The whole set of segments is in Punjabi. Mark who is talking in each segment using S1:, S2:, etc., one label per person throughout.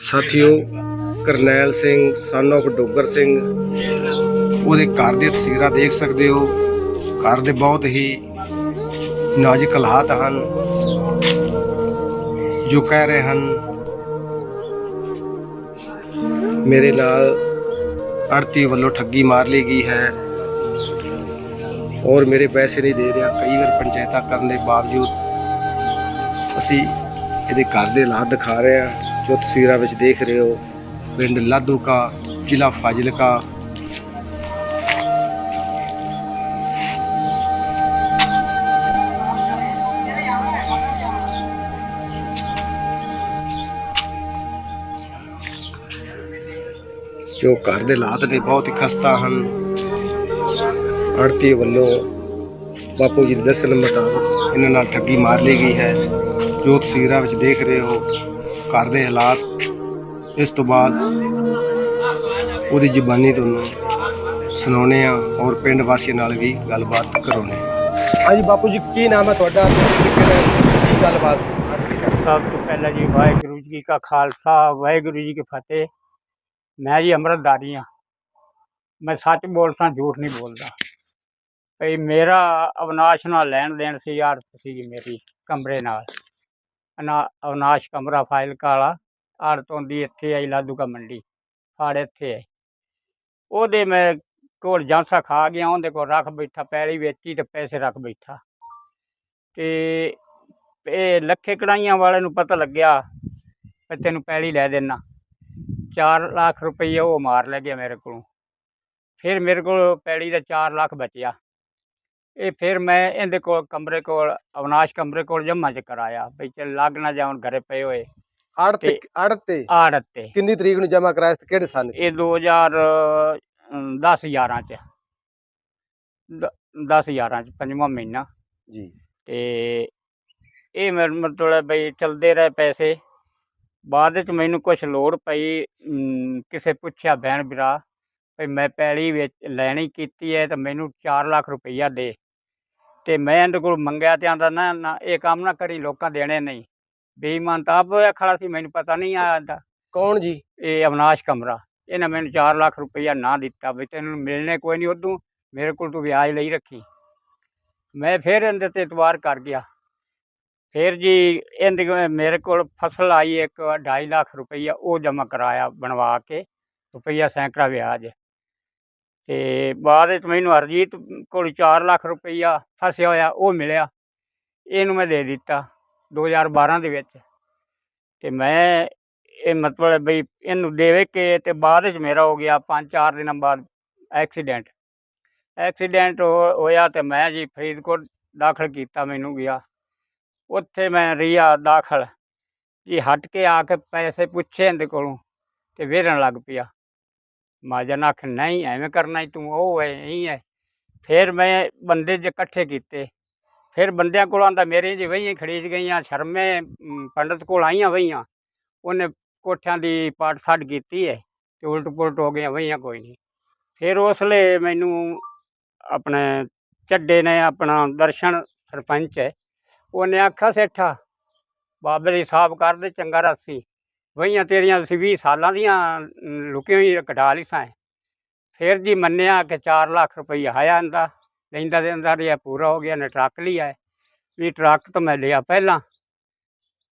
S1: ਸਾਥੀਓ, ਕਰਨੈਲ ਸਿੰਘ ਸਨ of ਡੋਗਰ ਸਿੰਘ, ਉਹਦੇ ਘਰ ਦੀਆਂ ਤਸਵੀਰਾਂ ਦੇਖ ਸਕਦੇ ਹੋ। ਘਰ ਦੇ ਬਹੁਤ ਹੀ ਨਾਜ਼ੁਕ ਹਾਲਾਤ ਹਨ, ਜੋ ਕਹਿ ਰਹੇ ਹਨ, ਮੇਰੇ ਨਾਲ ਆੜਤੀ ਵੱਲੋਂ ਠੱਗੀ ਮਾਰ ਲਈ ਗਈ ਹੈ ਔਰ ਮੇਰੇ ਪੈਸੇ ਨਹੀਂ ਦੇ ਰਿਹਾ। ਕਈ ਵਾਰ ਪੰਚਾਇਤਾਂ ਕਰਨ ਦੇ ਬਾਵਜੂਦ ਅਸੀਂ ਇਹਦੇ ਘਰ ਦੇ ਹਾਲਾਤ ਦਿਖਾ ਰਹੇ ਹਾਂ ਜੋ ਤਸਵੀਰਾਂ ਵਿੱਚ ਦੇਖ ਰਹੇ ਹੋ। ਪਿੰਡ ਲਾਧੂ ਕਾ ਜ਼ਿਲ੍ਹਾ ਫਾਜ਼ਿਲਕਾ। ਜੋ ਘਰ ਦੇ ਹਾਲਾਤ ਨੇ, ਬਹੁਤ ਹੀ ਖਸਤਾ ਹਨ। ਆੜਤੀ ਵੱਲੋਂ ਬਾਪੂ ਜੀ ਦੇ ਦੱਸਣ ਮੁਤਾਬਕ ਇਹਨਾਂ ਨਾਲ ਠੱਗੀ ਮਾਰ ਲਈ ਗਈ ਹੈ। ਜੋ ਤਸਵੀਰਾਂ ਵਿੱਚ ਦੇਖ ਰਹੇ ਹੋ ਘਰ ਦੇ ਹਾਲਾਤ। ਇਸ ਤੋਂ ਬਾਅਦ ਉਹਦੀ ਜ਼ੁਬਾਨੀ ਤੁਹਾਨੂੰ ਸੁਣਾਉਣੇ ਆ ਔਰ ਪਿੰਡ ਵਾਸੀਆਂ ਨਾਲ ਵੀ ਗੱਲਬਾਤ ਕਰਾਉਣੇ ਹਾਂਜੀ ਬਾਪੂ ਜੀ ਕੀ ਨਾਮ ਹੈ ਤੁਹਾਡਾ? ਕੀ ਗੱਲਬਾਤ
S2: ਸਭ ਤੋਂ ਪਹਿਲਾਂ ਜੀ ਵਾਹਿਗੁਰੂ ਜੀ ਕਾ ਖਾਲਸਾ ਵਾਹਿਗੁਰੂ ਜੀ ਕੀ ਫਤਿਹ। ਮੈਂ ਜੀ ਅੰਮ੍ਰਿਤਧਾਰੀ ਹਾਂ। ਮੈਂ ਸੱਚ ਬੋਲਦਾ ਝੂਠ ਨਹੀਂ ਬੋਲਦਾ। ਭਈ ਮੇਰਾ ਅਵਨਾਸ਼ ਨਾਲ ਲੈਣ ਦੇਣ ਸੀ ਯਾਰ ਸੀ ਜੀ ਮੇਰੀ ਕਮਰੇ ਨਾਲ। ਅਨਾ, ਅਵਨਾਸ਼ ਕਮਰਾ ਫਾਈਲ ਕਾਲਾ ਆੜਤੋਂ ਦੀ ਇੱਥੇ ਆਈ ਲਾਦੂ ਕਾ ਮੰਡੀ ਸਾਡੇ ਇੱਥੇ ਆਈ। ਉਹਦੇ ਮੈਂ ਕੋਲ ਜਾਂਸਾ ਖਾ ਗਿਆ, ਉਹਦੇ ਕੋਲ ਰੱਖ ਬੈਠਾ, ਪੈਲੀ ਵੇਚੀ ਤੇ ਪੈਸੇ ਰੱਖ ਬੈਠਾ। ਤੇ ਇਹ ਲੱਖੇ ਕੜਾਈਆਂ ਵਾਲੇ ਨੂੰ ਪਤਾ ਲੱਗਿਆ ਵੀ ਤੈਨੂੰ ਪੈਲੀ ਲੈ ਦੇਣਾ 4 ਲੱਖ ਰੁਪਈਆ ਉਹ ਮਾਰ ਲੈ ਗਿਆ ਮੇਰੇ ਕੋਲੋਂ। ਫਿਰ ਮੇਰੇ ਕੋਲ ਪੈਲੀ ਦਾ 4 ਲੱਖ ਬਚਿਆ। ਇਹ ਫਿਰ ਮੈਂ ਇਹਦੇ ਕੋਲ ਕਮਰੇ ਕੋਲ ਅਵਨਾਸ਼ ਕਮਰੇ ਕੋਲ ਜਮ੍ਹਾਂ ਚ ਕਰਾਇਆ। ਵੀ ਚੱਲ ਲੱਗ ਨਾ ਜਾਉਣ ਘਰੇ ਪਏ ਹੋਏ।
S1: ਅੜ ਤੇ
S2: ਤੇ
S1: ਕਿੰਨੀ ਤਰੀਕ ਨੂੰ ਜਮ੍ਹਾਂ ਕਰਾਇਆ ਸੀ ਕਿਹੜੇ ਸਾਲ
S2: ਇਹ 2010 11 ਚ। 10 11 ਚ ਪੰਜਵਾਂ ਮਹੀਨਾ।
S1: ਜੀ।
S2: ਤੇ ਇਹ ਮੇਰ ਮਤਲਬ ਬਈ ਚਲਦੇ ਰਹੇ ਪੈਸੇ। ਬਾਅਦ ਵਿੱਚ ਮੈਨੂੰ ਕੁਝ ਲੋੜ ਪਈ ਕਿਸੇ ਪੁੱਛਿਆ ਭੈਣ ਭਰਾ ਵੀ ਮੈਂ ਪੈਲੀ ਵਿੱਚ ਲੈਣੀ ਕੀਤੀ ਹੈ ਤਾਂ ਮੈਨੂੰ 4 ਲੱਖ ਰੁਪਈਆ ਦੇ। ਤੇ ਮੈਂ ਇਹਦੇ ਕੋਲ ਮੰਗਿਆ ਤੇ ਆਂਦਾ ਨਾ ਨਾ ਇਹ ਕੰਮ ਨਾ ਕਰੀ ਲੋਕਾਂ ਦੇਣੇ ਨਹੀਂ। ਬੇਈਮਾਨ ਤਾਂ ਆਪ ਹੋਇਆ ਖੜਾ ਸੀ ਮੈਨੂੰ ਪਤਾ ਨਹੀਂ ਆਇਆ
S1: ਕੌਣ ਜੀ?
S2: ਇਹ ਅਵਨਾਸ਼ ਕਮਰਾ। ਇਹਨੇ ਮੈਨੂੰ 4 ਲੱਖ ਰੁਪਈਆ ਨਾ ਦਿੱਤਾ ਵੀ ਤੈਨੂੰ ਮਿਲਣੇ ਕੋਈ ਨਹੀਂ ਉਦੋਂ ਮੇਰੇ ਕੋਲ ਤੂੰ ਵਿਆਜ ਲਈ ਰੱਖੀ। ਮੈਂ ਫਿਰ ਇਹਦੇ ਤੇ ਇਤਵਾਰ ਕਰ ਗਿਆ। ਫਿਰ ਜੀ ਇਹਦੇ ਮੇਰੇ ਕੋਲ ਫਸਲ ਆਈ ਇੱਕ 2.5 ਲੱਖ ਰੁਪਈਆ ਉਹ ਜਮ੍ਹਾਂ ਕਰਾਇਆ ਬਣਵਾ ਕੇ ਰੁਪਈਆ ਸੈਂਕੜਾ ਵਿਆਜ। ਤੇ ਬਾਅਦ ਵਿੱਚ ਮੈਨੂੰ ਹਰਜੀਤ ਕੋਲ 4 ਲੱਖ ਰੁਪਈਆ ਫਸਿਆ ਹੋਇਆ, ਉਹ ਮਿਲਿਆ। ਇਹਨੂੰ ਮੈਂ ਦੇ ਦਿੱਤਾ 2012 ਦੇ ਵਿੱਚ। ਤੇ ਮੈਂ ਇਹ ਮਤਲਬ ਬਈ ਇਹਨੂੰ ਦੇਵੇ ਕੇ ਤੇ ਬਾਅਦ ਵਿੱਚ ਮੇਰਾ ਹੋ ਗਿਆ ਪੰਜ ਚਾਰ ਦਿਨਾਂ ਬਾਅਦ ਐਕਸੀਡੈਂਟ। ਐਕਸੀਡੈਂਟ ਹੋਇਆ ਤੇ ਮੈਂ ਜੀ ਫਰੀਦਕੋਟ ਦਾਖਲ ਕੀਤਾ ਮੈਨੂੰ ਗਿਆ। ਉੱਥੇ ਮੈਂ ਰਿਆ ਦਾਖਲ। ਜੀ ਹਟ ਕੇ ਆ ਕੇ ਪੈਸੇ ਪੁੱਛੇ ਇਹਦੇ ਕੋਲੋਂ ਤੇ ਵੇਰਨ ਲੱਗ ਪਿਆ। ਮਾਜਨ ਆਖ ਨਹੀਂ ਐਵੇਂ ਕਰਨਾ ਈ ਤੂੰ ਉਹ ਹੈ ਇਹੀ ਹੈ ਫਿਰ ਮੈਂ ਬੰਦੇ ਜੇ ਇਕੱਠੇ ਕੀਤੇ ਫਿਰ ਬੰਦਿਆਂ ਕੋਲ ਆਂਦਾ ਮੇਰੇ ਜੀ ਵਹੀਆਂ ਖੜੀਜ ਗਈਆਂ ਸ਼ਰਮੇ ਅਮ, ਪੰਡਤ ਕੋਲ ਆਈਆਂ ਵਹੀਆਂ ਉਹਨੇ ਕੋਠਿਆਂ ਦੀ ਪਾਟ ਛੱਡ ਕੀਤੀ ਹੈ ਤੇ ਉਲਟ ਪੁਲਟ ਹੋ ਗਈਆਂ ਵਹੀਆਂ ਕੋਈ ਨਹੀਂ ਫਿਰ ਉਸ ਲਈ ਮੈਨੂੰ ਆਪਣੇ ਚੱਡੇ ਨੇ ਆਪਣਾ ਦਰਸ਼ਨ ਸਰਪੰਚ ਹੈ ਉਹਨੇ ਆਖਿਆ ਸੇਠਾ ਬਾਬੇ ਦੀ ਸਾਫ਼ ਕਰ ਦੇ ਚੰਗਾ ਰੱਸੀ। ਵਹੀਆਂ ਤੇਰੀਆਂ ਅਸੀਂ 20 ਸਾਲਾਂ ਦੀਆਂ ਲੁਕੀਆਂ ਹੋਈਆਂ ਕਢਾ ਲਈ ਸਾਂ ਫਿਰ ਜੀ ਮੰਨਿਆ ਕਿ 4 ਲੱਖ ਰੁਪਈਆ ਆਇਆ ਆਂਦਾ ਲੈਂਦਾ ਦੇ ਅੰਦਰ ਇਹ ਪੂਰਾ ਹੋ ਗਿਆ ਨੇ ਟਰੱਕ ਲਿਆ ਹੈ। ਵੀ ਟਰੱਕ ਤਾਂ ਮੈਂ ਲਿਆ ਪਹਿਲਾਂ।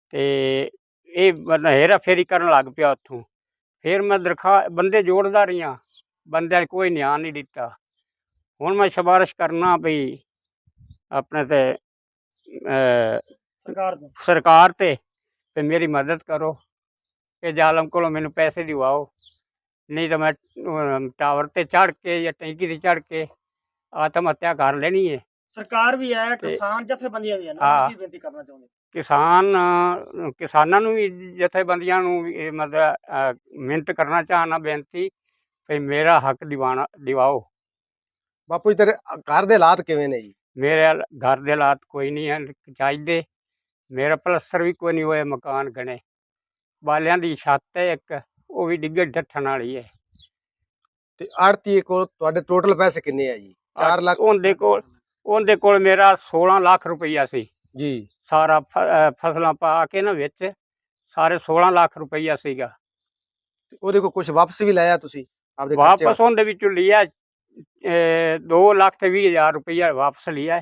S2: ਤੇ ਇਹ ਹੇਰਾ ਫੇਰੀ ਕਰਨ ਲੱਗ ਪਿਆ ਉੱਥੋਂ। ਫਿਰ ਮੈਂ ਦਰਖਾ ਬੰਦੇ ਜੋੜਦਾ ਰਹੀਆਂ। ਬੰਦਿਆਂ ਕੋਈ ਨਿਆਂ ਨਹੀਂ ਦਿੱਤਾ। ਹੁਣ ਮੈਂ ਸਿਫਾਰਿਸ਼ ਕਰਨਾ ਵੀ ਆਪਣੇ ਤੇ
S3: ਸਰਕਾਰ ਤੋਂ।
S2: ਸਰਕਾਰ ਤੇ ਤੇ ਮੇਰੀ ਮਦਦ ਕਰੋ। ਕਿ ਜ਼ਾਲਮ ਕੋਲੋਂ ਮੈਨੂੰ ਪੈਸੇ ਦਿਵਾਓ। ਨਹੀਂ ਤਾਂ ਮੈਂ ਟਾਵਰ ਤੇ ਚੜ ਕੇ ਜਾਂ ਟੈਂਕੀ ਤੇ ਚੜ ਕੇ ਆਤਮ ਹੱਤਿਆ ਕਰ ਲੈਣੀ ਹੈ
S3: ਸਰਕਾਰ ਵੀ ਹੈ ਕਿਸਾਨ ਜਥੇਬੰਦੀਆਂ ਵੀ ਹੈ ਨਾ
S2: ਹਾਂ।
S3: ਕੀ ਬੇਨਤੀ ਕਰਨਾ ਚਾਹੁੰਦੇ?
S2: ਕਿਸਾਨ ਕਿਸਾਨਾਂ ਨੂੰ ਵੀ ਜਥੇਬੰਦੀਆਂ ਨੂੰ ਵੀ ਇਹ ਮਤਲਬ ਮਿਹਨਤ ਕਰਨਾ ਚਾਹਨਾ ਬੇਨਤੀ ਵੀ ਮੇਰਾ ਹੱਕ ਦਿਵਾਣਾ ਦਿਵਾਓ।
S1: ਬਾਪੂ ਜੀ ਤੇਰੇ ਘਰ ਦੇ ਹਾਲਾਤ ਕਿਵੇਂ ਨੇ ਜੀ?
S2: ਮੇਰੇ ਘਰ ਦੇ ਹਾਲਾਤ ਕੋਈ ਨਹੀਂ ਹਨ ਚਾਹੀਦੇ। ਮੇਰਾ ਪਲਸਤਰ ਵੀ ਕੋਈ ਨਹੀਂ ਹੋਇਆ ਮਕਾਨ ਗਣੇ। ਬਾਲਿਆਂ ਦੀ ਛੱਤ ਹੈ ਇੱਕ ਉਹ ਵੀ ਡਿੱਗੇ ਢੱਠਣ ਵਾਲੀ ਹੈ।
S1: ਤੇ ਆੜਤੀ ਕੋਲ ਤੁਹਾਡੇ ਟੋਟਲ ਪੈਸੇ ਕਿੰਨੇ ਆ ਜੀ? 4 ਲੱਖ
S2: ਉਹਦੇ ਕੋਲ ਉਹਦੇ ਕੋਲ ਮੇਰਾ 16 ਲੱਖ ਰੁਪਈਆ ਸੀ।
S1: ਜੀ।
S2: ਸਾਰਾ ਫਸਲਾਂ ਪਾ ਕੇ ਨਾ ਵਿੱਚ ਸਾਰੇ 16 ਲੱਖ ਰੁਪਈਆ ਸੀਗਾ।
S1: ਉਹਦੇ ਕੋਲ ਕੁਝ ਵਾਪਸ ਵੀ ਲਾਇਆ ਤੁਸੀਂ ਆਪਦੇ
S2: ਵਾਪਸ? ਉਹਦੇ ਵਿੱਚੋਂ ਲਿਆ 2 ਲੱਖ ਤੇ 20 ਹਜ਼ਾਰ ਰੁਪਈਆ ਵਾਪਸ ਲਿਆ।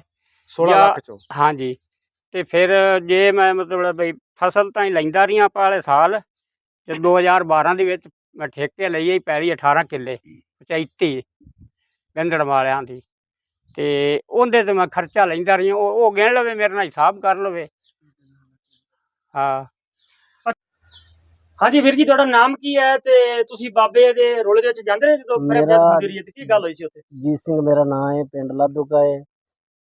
S1: 16
S2: ਜਾਂ-
S1: ਲੱਖ ਚੋਂ?
S2: ਹਾਂਜੀ। ਤੇ ਫਿਰ ਜੇ ਮੈਂ ਮਤਲਬ ਬਈ ਫਸਲ ਤਾਂ ਹੀ ਲੈਂਦਾ ਰਹੀਆਂ ਪਾਲੇ ਸਾਲ ਤੇ 2012 ਦੇ ਵਿੱਚ ਮੈਂ ਠੇਕੇ ਲਈ ਹੀ ਪੈਲੀ 18 ਕਿੱਲੇ ਪੰਚਾਇਤੀ ਗੰਦੜ ਵਾਲਿਆਂ ਦੀ। ਤੇ ਉਹਦੇ ਤੇ ਮੈਂ ਖਰਚਾ ਲੈਂਦਾ ਰਹੀ ਉਹ ਉਹ ਗਿਣ ਲਵੇ ਮੇਰੇ ਨਾਲ ਹਿਸਾਬ ਕਰ ਲਵੇ। ਹਾਂ।
S3: ਹਾਂਜੀ ਵੀਰ ਜੀ ਤੁਹਾਡਾ ਨਾਮ ਕੀ ਹੈ ਤੇ ਤੁਸੀਂ ਬਾਬੇ ਦੇ ਰੋਲੇ ਦੇ ਵਿੱਚ ਜਾਂਦੇ ਰਹੇ ਜਦੋਂ ਮੇਰੇ ਰਹੀ ਹੈ ਤੇ ਕੀ ਗੱਲ ਹੋਈ ਸੀ ਉੱਥੇ?
S4: ਜੀਤ ਸਿੰਘ ਮੇਰਾ ਨਾਮ ਹੈ ਪਿੰਡ ਲਾਧੂਕਾ ਹੈ।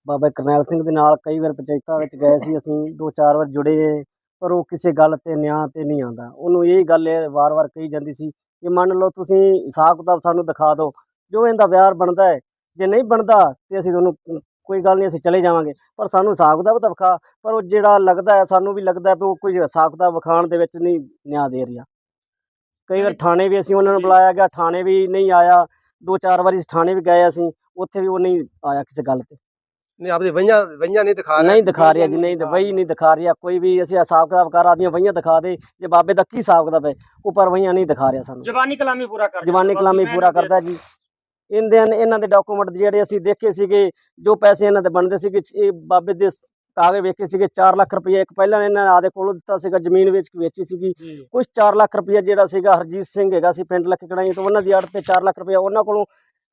S4: ਬਾਬਾ ਕਰਨੈਲ ਸਿੰਘ ਦੇ ਨਾਲ ਕਈ ਵਾਰ ਪੰਚਾਇਤਾਂ ਵਿੱਚ ਗਏ ਸੀ ਅਸੀਂ ਦੋ ਚਾਰ ਵਾਰ ਜੁੜੇ ਪਰ ਉਹ ਕਿਸੇ ਗੱਲ ਤੇ ਨਿਆਂ ਤੇ ਨਹੀਂ ਆਉਂਦਾ। ਉਹਨੂੰ ਇਹ ਗੱਲ ਵਾਰ-ਵਾਰ ਕਹੀ ਜਾਂਦੀ ਸੀ ਕਿ ਮੰਨ ਲਓ ਤੁਸੀਂ ਹਿਸਾਬ ਕਿਤਾਬ ਸਾਨੂੰ ਦਿਖਾ ਦਿਓ ਜੋ ਇਹਦਾ ਵਿਆਹ ਬਣਦਾ ਹੈ। ਜੇ ਨਹੀਂ ਬਣਦਾ ਤੇ ਅਸੀਂ ਤੁਹਾਨੂੰ ਕੋਈ ਗੱਲ ਨਹੀਂ ਅਸੀਂ ਚਲੇ ਜਾਵਾਂਗੇ। ਪਰ ਸਾਨੂੰ ਹਿਸਾਬ ਕਿਤਾਬ ਤਾਂ ਵਿਖਾ ਪਰ ਉਹ ਜਿਹੜਾ ਲੱਗਦਾ ਹੈ ਸਾਨੂੰ ਵੀ ਲੱਗਦਾ ਵੀ ਉਹ ਕੋਈ ਹਿਸਾਬ ਕਿਤਾਬ ਵਿਖਾਉਣ ਦੇ ਵਿੱਚ ਨਹੀਂ ਨਿਆਂ ਦੇ ਰਿਹਾ। ਕਈ ਵਾਰ ਥਾਣੇ ਵੀ ਅਸੀਂ ਉਹਨਾਂ ਨੂੰ ਬੁਲਾਇਆ ਗਿਆ ਥਾਣੇ ਵੀ ਨਹੀਂ ਆਇਆ। ਦੋ ਚਾਰ ਵਾਰੀ ਥਾਣੇ ਵੀ ਗਏ ਅਸੀਂ ਉੱਥੇ ਵੀ ਉਹ ਨਹੀਂ ਆਇਆ ਕਿਸੇ ਗੱਲ ਤੇ।
S1: ਨਹੀਂ ਆਪਦੇ ਵਈਆਂ ਵਈਆਂ ਨਹੀਂ ਦਿਖਾ ਰਿਹਾ।
S4: ਨਹੀਂ ਦਿਖਾ ਰਿਹਾ ਜੀ ਨਹੀਂ ਵਈ ਨਹੀਂ ਦਿਖਾ ਰਿਹਾ। ਕੋਈ ਵੀ ਅਸੀਂ ਹਿਸਾਬ ਕਿਤਾਬ ਕਰ ਆਦੀਆਂ ਵਈਆਂ ਦਿਖਾ ਦੇ। ਜੇ ਬਾਬੇ ਦਾ ਕੀ ਹਿਸਾਬ ਕਿਤਾਬ ਹੈ ਉੱਪਰ ਵਈਆਂ ਨਹੀਂ ਦਿਖਾ ਰਿਹਾ ਸਾਨੂੰ।
S3: ਜਵਾਨੀ ਕਲਾਮੀ ਪੂਰਾ ਕਰ
S4: ਜਵਾਨੀ ਕਲਾਮੀ ਪੂਰਾ ਕਰਦਾ ਜੀ। ਇਹਦੇ ਇਹਨਾਂ ਦੇ ਡਾਕੂਮੈਂਟ ਜਿਹੜੇ ਅਸੀਂ ਦੇਖੇ ਸੀਗੇ ਜੋ ਪੈਸੇ ਇਹਨਾਂ ਦੇ ਬਣਦੇ ਸੀਗੇ ਇਹ ਬਾਬੇ ਦੇ ਕਾਗਜ਼ ਵੇਖੇ ਸੀਗੇ 4 ਲੱਖ ਰੁਪਏ ਇੱਕ ਪਹਿਲਾਂ ਇਹਨਾਂ ਨੇ ਆਦੇ ਕੋਲੋਂ ਦਿੱਤਾ ਸੀਗਾ ਜ਼ਮੀਨ ਵੇਚ ਕੇ ਵੇਚੀ ਸੀਗੀ। ਕੁਝ 4 ਲੱਖ ਰੁਪਏ ਜਿਹੜਾ ਸੀਗਾ ਹਰਜੀਤ ਸਿੰਘ ਹੈਗਾ ਸੀ ਪਿੰਡ ਲੱਖ ਕੜਾਈ ਤੋਂ ਉਹਨਾਂ ਦੀ ਅੜ ਤੇ 4 ਲੱਖ ਰੁਪਏ ਉਹਨਾਂ ਕੋਲੋਂ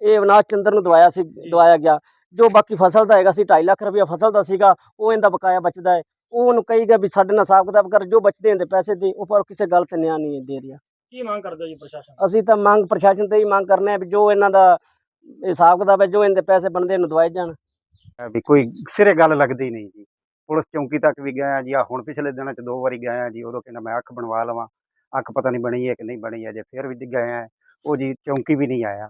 S4: ਇਹ ਅਵਨਾਸ਼ ਚੰਦਰ ਨੂੰ ਦਵਾਇਆ ਸੀ ਦਵਾਇਆ ਗਿਆ। ਜੋ ਬਾਕੀ ਫਸਲ ਦਾ ਹੈਗਾ ਸੀ 2.5 ਲੱਖ ਰੁਪਏ ਫਸਲ ਦਾ ਸੀਗਾ ਉਹ ਇਹਦਾ ਬਕਾਇਆ ਬਚਦਾ ਹੈ। ਉਹ ਉਹਨੂੰ ਕਹੀਗਾ ਵੀ ਸਾਡੇ ਨਾਲ ਹਿਸਾਬ ਕਿਤਾਬ ਕਰ ਜੋ ਬਚਦੇ ਹੁੰਦੇ ਪੈਸੇ ਦੇ ਉਹ ਪਰ ਕਿਸੇ ਗੱਲ ਤੇ ਨਿਆਂ ਨਹੀਂ ਦੇ ਰਿਹਾ
S3: ਕੀ ਮੰਗ ਕਰਦੇ ਹੋ ਜੀ ਪ੍ਰਸ਼ਾਸਨ
S4: ਅਸੀਂ ਤਾਂ ਮੰਗ ਪ੍ਰਸ਼ਾਸਨ ਤੇ ਹੀ ਮੰਗ ਕਰਨੇ ਆ ਵੀ ਜੋ ਇਹਨਾਂ ਦਾ ਹਿਸਾਬ ਕਿਤਾਬ ਹੈ ਜੋ ਇਹਦੇ ਪੈਸੇ ਬਣਦੇ ਇਹਨੂੰ ਦਵਾਏ ਜਾਣ।
S5: ਵੀ ਕੋਈ ਸਿਰੇ ਗੱਲ ਲੱਗਦੀ ਨਹੀਂ ਜੀ। ਪੁਲਿਸ ਚੌਂਕੀ ਤੱਕ ਵੀ ਗਏ ਆ ਜੀ ਆ ਹੁਣ ਪਿਛਲੇ ਦਿਨਾਂ ਚ ਦੋ ਵਾਰੀ ਗਏ ਆ ਜੀ ਉਦੋਂ ਕਹਿੰਦਾ ਮੈਂ ਅੱਖ ਬਣਵਾ ਲਵਾਂ ਅੱਖ ਪਤਾ ਨਹੀਂ ਬਣੀ ਹੈ ਕਿ ਨਹੀਂ ਬਣੀ ਹੈ ਜੇ ਫਿਰ ਵੀ ਗਏ ਆ ਉਹ ਜੀ ਚੌਂਕੀ ਵੀ ਨਹੀਂ ਆਇਆ।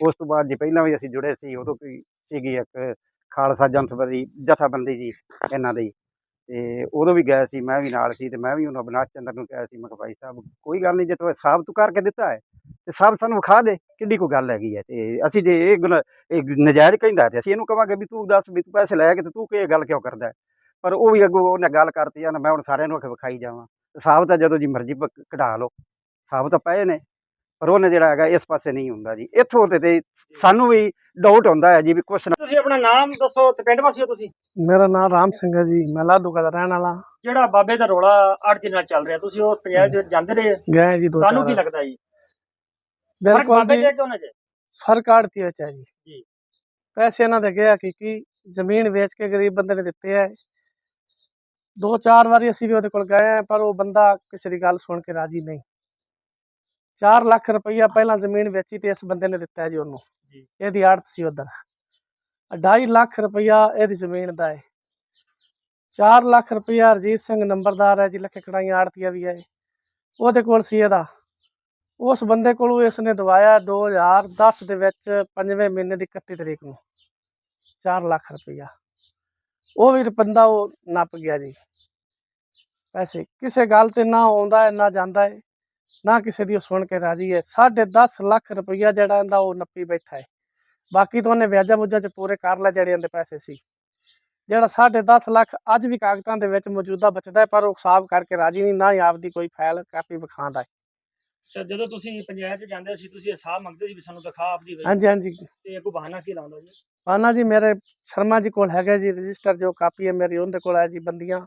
S5: ਉਸ ਤੋਂ ਬਾਅਦ ਜੀ ਪਹਿਲਾਂ ਵੀ ਅਸੀਂ ਜੁੜੇ ਸੀ ਉਦੋਂ ਕੋਈ ਸੀਗੀ ਇੱਕ ਖਾਲਸਾ ਜਨਸਬੰਦੀ ਜਥਾਬੰਦੀ ਜੀ, ਇਹਨਾਂ ਦੀ। ਤੇ ਉਦੋਂ ਵੀ ਗਏ ਸੀ, ਮੈਂ ਵੀ ਨਾਲ ਸੀ ਤੇ ਮੈਂ ਵੀ ਉਹਨਾਂ ਅਬਨਾਸ਼ ਚੰਦਰ ਨੂੰ ਕਿਹਾ ਸੀ, ਮੈਂ ਭਾਈ ਸਾਹਿਬ, ਕੋਈ ਗੱਲ ਨਹੀਂ, ਜੇ ਤੂੰ ਸਾਬਤ ਕਰਕੇ ਦਿੱਤਾ ਹੈ, ਤੇ ਸਾਬ ਸਾਨੂੰ ਵਿਖਾ ਦੇ, ਕਿੱਡੀ ਕੋਈ ਗੱਲ ਹੈਗੀ ਹੈ। ਤੇ ਅਸੀਂ ਜੇ ਇਹ ਗੁਨਾ- ਇਹ ਨਜਾਇਜ਼ ਕਹਿੰਦਾ ਤੇ ਅਸੀਂ ਇਹਨੂੰ ਕਵਾਂਗੇ ਵੀ ਤੂੰ ਦੱਸ ਵੀ ਤੂੰ ਪੈਸੇ ਲੈ ਕੇ ਤੇ ਤੂੰ ਕੀ ਇਹ ਗੱਲ ਕਿਉਂ ਕਰਦਾ ਪਰ ਉਹ ਵੀ ਅੱਗੋਂ ਉਹਨੇ ਗੱਲ ਕਰਤੀ ਆ ਨਾ ਮੈਂ ਹੁਣ ਸਾਰਿਆਂ ਨੂੰ ਆਖੇ ਵਿਖਾਈ ਜਾਵਾਂ। ਸਾਬਤ ਤਾਂ ਜਦੋਂ ਜੀ ਮਰਜ਼ੀ ਪ- ਕਢਾ ਲਓ। ਸਾਬਤ ਤਾਂ ਪਏ ਨੇ। ਉਹਨੇ ਜਿਹੜਾ ਹੈਗਾ ਇਸ ਪਾਸੇ ਨਹੀਂ ਹੁੰਦਾ ਜੀ। ਇੱਥੋਂ ਤੇ ਤੇ ਸਾਨੂੰ ਵੀ ਡਾਊਟ ਹੁੰਦਾ ਹੈ ਜੀ ਵੀ ਕੁਛ ਨਾ
S3: ਤੁਸੀਂ ਆਪਣਾ ਨਾਮ ਦੱਸੋ ਤੇ ਪਿੰਡ ਵਾਸੀ ਹੋ ਤੁਸੀਂ।
S6: ਮੇਰਾ ਨਾਮ ਰਾਮ ਸਿੰਘ ਹੈ ਜੀ ਮੈਂ ਲਾਧੂਕਾ ਦਾ ਰਹਿਣ ਵਾਲਾ।
S3: ਜਿਹੜਾ ਬਾਬੇ ਦਾ ਰੋਲਾ ਅੱਠ ਦਿਨ ਨਾਲ ਚੱਲ ਰਿਹਾ ਤੁਸੀਂ ਉਹ ਪੰਜਾਬ ਦੇ ਵਿੱਚ ਜਾਂਦੇ ਰਹੇ
S6: ਗਏ ਜੀ ਦੋ
S3: ਤੁਹਾਨੂੰ ਕੀ ਲੱਗਦਾ ਜੀ? ਫ਼ਰਕ
S6: ਬਿਲਕੁਲ ਜੀ।
S3: ਕਿਉਂ ਨਾ ਜੇ
S6: ਫ਼ਰਕ ਆੜਤੀ ਵਿੱਚ ਹੈ ਜੀ।
S3: ਜੀ।
S6: ਪੈਸੇ ਇਹਨਾਂ ਦੇ ਗਿਆ ਕਿ ਕੀ ਜ਼ਮੀਨ ਵੇਚ ਕੇ ਗਰੀਬ ਬੰਦੇ ਨੇ ਦਿੱਤੇ ਹੈ। ਦੋ ਚਾਰ ਵਾਰੀ ਅਸੀਂ ਵੀ ਉਹਦੇ ਕੋਲ ਗਏ ਆ ਪਰ ਉਹ ਬੰਦਾ ਕਿਸੇ ਦੀ ਗੱਲ ਸੁਣ ਕੇ ਰਾਜੀ ਨਹੀਂ। 4 ਲੱਖ ਰੁਪਈਆ ਪਹਿਲਾਂ ਜ਼ਮੀਨ ਵੇਚੀ ਤੇ ਇਸ ਬੰਦੇ ਨੇ ਦਿੱਤਾ ਜੀ ਉਹਨੂੰ।
S3: ਜੀ।
S6: ਇਹਦੀ ਆੜਤ ਸੀ ਉਧਰ। 2.5 ਲੱਖ ਰੁਪਈਆ ਇਹਦੀ ਜ਼ਮੀਨ ਦਾ ਹੈ 4 ਲੱਖ ਰੁਪਈਆ ਰਜੀਤ ਸਿੰਘ ਨੰਬਰਦਾਰ ਹੈ ਜੀ ਲੱਖੇ ਕੜਾਈਆਂ ਆੜਤੀਆ ਵੀ ਹੈ ਉਹਦੇ ਕੋਲ ਸੀ ਇਹਦਾ। ਉਸ ਬੰਦੇ ਕੋਲੋਂ ਇਸ ਨੇ ਦਵਾਇਆ 2010 ਦੇ ਵਿੱਚ ਪੰਜਵੇਂ ਮਹੀਨੇ ਦੀ 31 ਤਰੀਕ ਨੂੰ। 4 ਲੱਖ ਰੁਪਈਆ। ਉਹ ਵੀ ਬੰਦਾ ਉਹ ਨੱਪ ਗਿਆ ਜੀ। ਪੈਸੇ। ਕਿਸੇ ਗੱਲ ਤੇ ਨਾ ਆਉਂਦਾ ਹੈ ਨਾ ਜਾਂਦਾ ਹੈ ਨਾ ਕਿਸੇ ਦੀ ਸੁਣ ਕੇ ਰਾਜੀ ਹੈ। ਸਾਢੇ 10 ਲੱਖ ਰੁਪਈਆ ਜਿਹੜਾ ਇਹਦਾ ਉਹ ਨੱਪੀ ਬੈਠਾ ਹੈ। ਬਾਕੀ ਤਾਂ ਉਹਨੇ ਵਿਆਜਾਂ ਮੁੱਜਾਂ ਚ ਪੂਰੇ ਕਰ ਲਏ ਜਿਹੜੇ ਇਹਦੇ ਪੈਸੇ ਸੀ। ਜਿਹੜਾ ਸਾਢੇ 10 ਲੱਖ ਅੱਜ ਵੀ ਕਾਗਜ਼ਾਂ ਦੇ ਵਿੱਚ ਮੌਜੂਦਾ ਬਚਦਾ ਹੈ ਪਰ ਉਹ ਹਿਸਾਬ ਕਰਕੇ ਰਾਜੀ ਨਹੀਂ ਨਾ ਹੀ ਆਪਦੀ ਕੋਈ ਫਾਈਲ ਕਾਪੀ ਵਿਖਾਉਂਦਾ ਹੈ।
S3: ਅੱਛਾ ਜਦੋਂ ਤੁਸੀਂ ਪੰਚਾਇਤ ਚ ਜਾਂਦੇ ਸੀ ਤੁਸੀਂ ਹਿਸਾਬ ਮੰਗਦੇ ਸੀ ਵੀ ਸਾਨੂੰ ਦਿਖਾ ਆਪਦੀ
S6: ਹਾਂਜੀ ਹਾਂਜੀ।
S3: ਤੇ ਅੱਗੋਂ ਬਹਾਨਾ ਕੀ ਲਾਉਂਦਾ ਜੀ?
S6: ਪਾਨਾ ਜੀ ਮੇਰੇ ਸ਼ਰਮਾ ਜੀ ਕੋਲ ਹੈਗਾ ਜੀ ਰਜਿਸਟਰ ਜੋ ਕਾਪੀ ਹੈ ਮੇਰੀ ਉਹਦੇ ਕੋਲ ਹੈ ਜੀ ਬੰਦੀਆਂ।